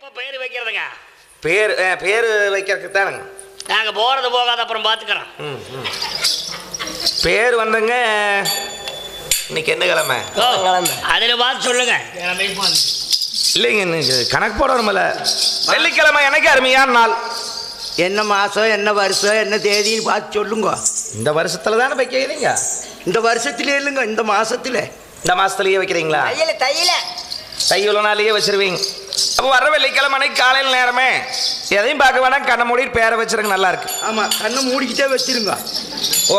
எப்போ பேர் வைக்கிறதுங்க. பேர் பேர் வைக்கிறதுக்கு தானுங்க. நாங்கள் போகிறது போகாத அப்புறம் பார்த்துக்கிறோம். பேர் வந்துங்க இன்னைக்கு என்ன கிழமை? ஓ கிழமை. அதில் பார்த்து சொல்லுங்க. இல்லைங்க இன்னைக்கு கணக்கு போடணுமில்ல வெள்ளிக்கிழமை எனக்கு அருமையான நாள். என்ன மாசம் என்ன வருஷம் என்ன தேதின்னு பார்த்து சொல்லுங்க. இந்த வருஷத்துல தானே வைக்கிறீங்க? இந்த வருஷத்துல இல்லைங்க இந்த மாசத்துல. இந்த மாசத்துலயே வைக்கிறீங்களா? தையல தையல. தையுள்ள நாளையே வச்சிருவீங்க. அப்போ வர்ற வெள்ளிக்கிழமை அன்னைக்கு காலையில் நேரமே. எதையும் பார்க்க வேணாம் கண்ணை மூடிட்டு பேரை வச்சிருங்க நல்லா இருக்கு. ஆமா கண்ணை மூடிக்கிட்டே வச்சிருங்க.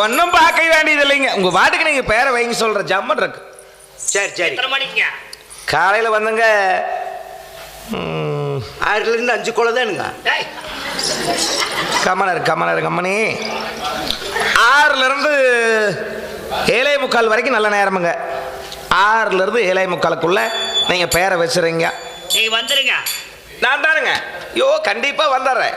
ஒன்றும் பார்க்க வேண்டியது இல்லைங்க. உங்க பாட்டுக்கு நீங்க பேரை வைங்க சொல்ற ஜம்மன் இருக்கு. சரி சரி. காலையில் வந்துங்க ம், ஆறுல இருந்து அஞ்சு குள்ள தானுங்க. கமலர் கமலர் கம்மனி ஆறுல இருந்து ஏழே முக்கால் வரைக்கும் நல்ல நேரமுங்க. ஆறுல இருந்து ஏழே முக்காலுக்குள்ள நீங்க பேரை வச்சுறீங்க நீங்க வந்துருங்க. நான் தானுங்க. ஐயோ கண்டிப்பா வந்துடுறேன்.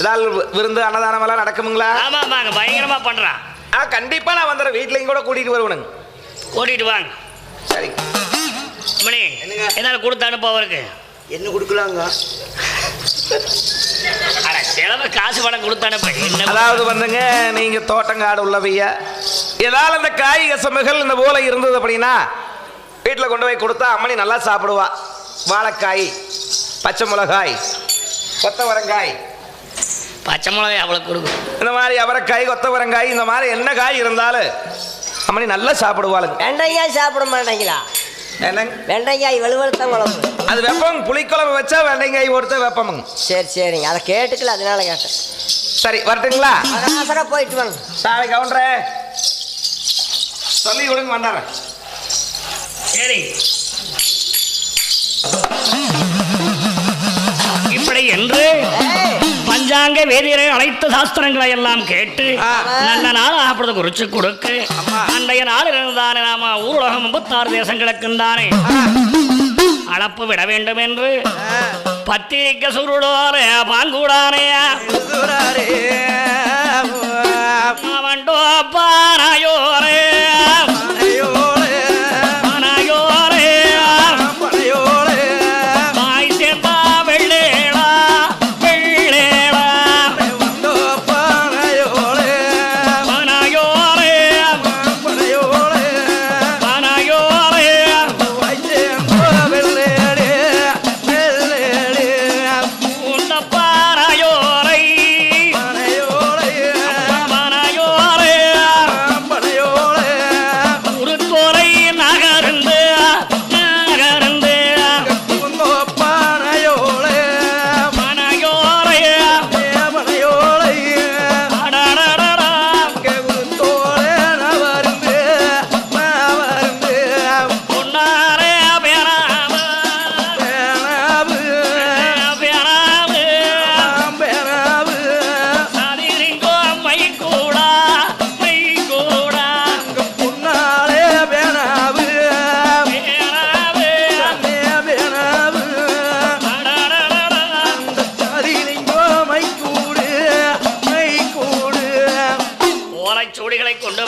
ஏதாவது விருந்து அன்னதானம் எல்லாம் நடக்குமுங்களா? ஆமா ஆமாங்க பயங்கரமா பண்றான் ஆ கண்டிப்பா நான் வந்துடுறேன். வீட்லையும் கூட கூட்டிட்டு வருவனுங்க. கூட்டிட்டு வாங்க. சரி. மணி என்னங்க? என்னால கொடுத்து அனுப்ப அவருக்கு. என்ன கொடுக்கலாங்க? அட செலவு காசு பணம் கொடுத்து அனுப்ப. என்ன அதாவது வந்துங்க நீங்க தோட்டங்காடு உள்ளவைய. ஏதாவது இந்த காய் கசமுகள் இந்த போல இருந்தது அப்படின்னா வீட்டில் கொண்டு போய் கொடுத்தா அம்மனி நல்லா சாப்பிடுவா. வாழைக்காய் பச்சை மிளகாய் கொத்தவரங்காய் பச்சை மிளகாய் அவ்வளவு கொடுக்கும் இந்த மாதிரி அவரைக்காய் கொத்தவரங்காய் இந்த மாதிரி என்ன காய் இருந்தாலும் அம்மனி நல்லா சாப்பிடுவாளுங்க. வெண்டைக்காய் சாப்பிட என்னங்க வெண்டைக்காய் வெளுவெளுத்த குழம்பு. அது வெப்பம் புளிக்குழம்பு வச்சா வெண்டைக்காய் கொடுத்தா வெப்பமுங்க சரி சரிங்க. அதை கேட்டுக்கல அதனால கேட்டேன். சரி வரட்டுங்களா? அவசரம் போயிட்டு வாங்க. சாமி கவுண்டரே. சொல்லி கொடுங்க வந்தாரன் சரி. இப்படி என்று பஞ்சாங்க வேதியரை அனைத்து சாஸ்திரங்களை எல்லாம் கேட்டு நல்ல நாள் அப்படி குறிச்சு கொடுக்கு. அன்றைய நாள் இருந்தானே நாம ஊரகம் முப்பத்தாறு தேசங்களுக்கு தானே அளப்பு விட வேண்டும் என்று. பத்திரிக்கை சுருளோரே பாங்கூடானே பாராயோரே பாராயோரே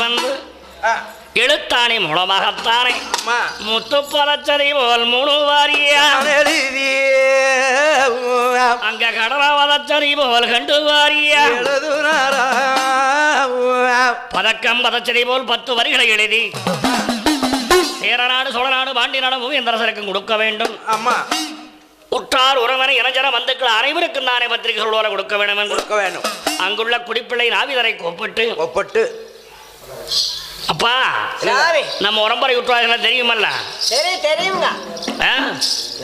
வந்து எழுத்தாணி மூலமாகத்தானே. முத்து பதச்சதை போல் மூணு வாரியா. அங்க கடலா வதச்சதை போல் கண்டு வாரியா. பதக்கம் பதச்சதை போல் பத்து வரிகளை எழுதி. சேரநாடு சோழநாடு பாண்டி நாடு மூவேந்தரசருக்கும் கொடுக்க வேண்டும். ஆமா. உற்றார் உறவனை இளைஞர வந்துக்கள் அனைவருக்கும் தானே பத்திரிகை சொல்வோர கொடுக்க வேண்டும் என்று கொடுக்க வேணும் அங்குள்ள குடிப்பிள்ளை நாவிதரை கூப்பிட்டு ஒப்பட்டு அப்பா நம்ம உடம்பரை உற்றார்கள் தெரியுமல்ல? சரி தெரியுங்க?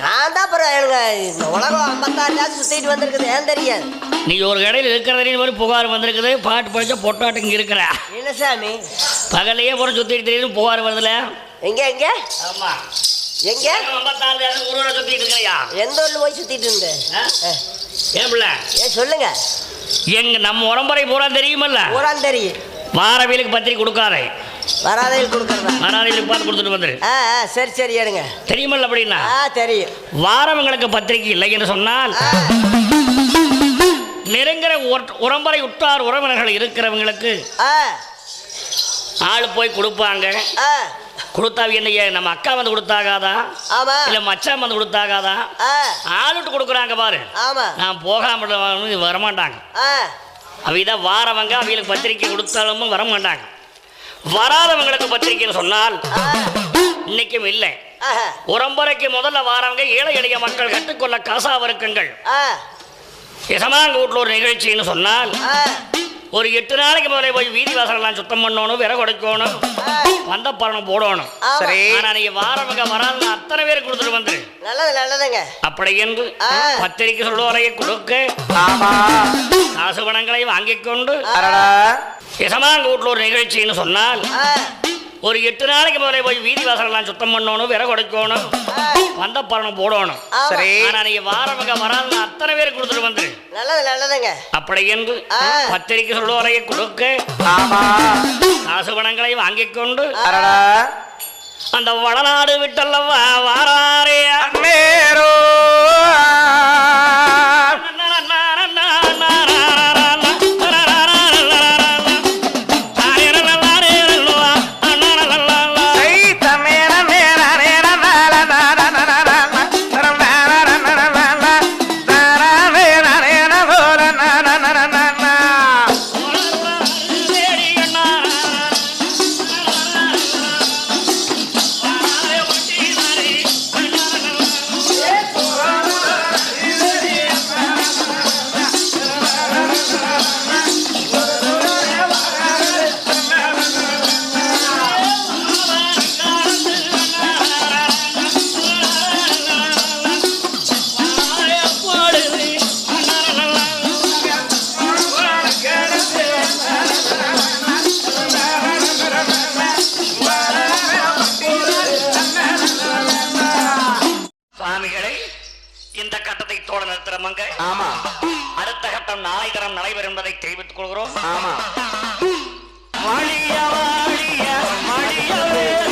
நான் தான் அப்புறம் எனக்கு இந்த உலகம் ஐம்பத்தாறு சுத்திட்டு வந்திருக்குது ஏன் தெரியாது? நீ ஒரு கடையில் இருக்கிறதே மாதிரி புகார் வந்திருக்குது பாட்டு படிச்ச பொட்டாட்டு இங்கே இருக்கிற. என்ன சாமி? பகல்லையே போற சுத்திட்டு தெரியுது புகார் வருதுல. எங்க எங்க? ஆமா. எங்க? எந்த ஊர்ல போய் சுத்திட்டு இருந்து? ஏன் பிள்ளை? ஏன் சொல்லுங்க. எங்க நம்ம உடம்பரை பூரா தெரியுமல்ல? ஊரான் தெரியும். வாரவியலுக்கு பத்திரிக்கை கொடுக்காதே. வராதையில் கொடுக்குறதா? வராதவங்களுக்கு பார்த்து கொடுத்துட்டு வந்துரு. ஆ ஆ சரி சரி எடுங்க. தெரியுமல்ல அப்படின்னா? ஆ தெரியும். வாரவங்களுக்கு பத்திரிக்கை இல்லை என்று சொன்னால் நெருங்கிற உற- உறம்பறை உற்றார் உறவினர்கள் இருக்கிறவங்களுக்கு ஆ. ஆள் போய் கொடுப்பாங்க. ஆ. கொடுத்தா என்னைய நம்ம அக்கா வந்து கொடுத்தாகாதா? ஆமா. இல்ல மச்சான் வந்து கொடுத்தாகாதா? ஆ. ஆளுட்டு கொடுக்குறாங்க பாரு. ஆமா. நான் போகாம வரமாட்டாங்க. ஆ. அவைதான் வாரவங்க அவைகளுக்கு பத்திரிக்கை கொடுத்தாலும் வரமாட்டாங்க வராதவங்களுக்கு பத்திரிக்கைன்னு சொன்னால் இன்னைக்கும் இல்லை. உரம்பரைக்கு முதல்ல வாரவங்க ஏழை எளிய மக்கள் கற்றுக்கொள்ள காசாவிருக்குங்கள் எசமாங்க வீட்டில் ஒரு நிகழ்ச்சின்னு சொன்னால் ஒரு எட்டு நாளைக்கு முதல்ல போய் வீதி வாசலெல்லாம் சுத்தம் பண்ணணும் விறகு உடைக்கணும். வந்த பரணம் போடணும். சரி ஆனா நீங்க வாரவங்க வராத அத்தனை பேருக்கு கொடுத்துட்டு வந்துரு நல்லது நல்லதுங்க அப்படி என்று. பத்திரிக்கை சொல்லுவரையை கொடுக்க ஆமா காசு பணங்களை வாங்கிக் கொண்டு ஒரு நிகழ்ச்சின்னு சொன்னால் ஒரு எட்டு நாளைக்கு முதல்ல போய் வீதி வாசலெல்லாம் சுத்தம் பண்ணணும் விறகு உடைக்கணும் ஆ. வந்த பரணம் போடணும். சரி. ஆனா நீங்க வாரவங்க வராத அத்தனை பேருக்கு கொடுத்துட்டு வந்துரு நல்லது நல்லதுங்க. அப்படி என்று. பத்திரிக்கை சொல்லுவரையை கொடுக்க ஆமா. காசு பணங்களை வாங்கிக் கொண்டு அந்த வடநாடு விட்டல்லவா வாராரே கட்டத்தை தோட நிறுத்துறமங்க ஆமா. அடுத்த கட்டம் நாளை தரம் நடைபெறும் என்பதை தெரிவித்துக் கொள்கிறோம். ஆமா. வாழிய வாழிய மடியவே.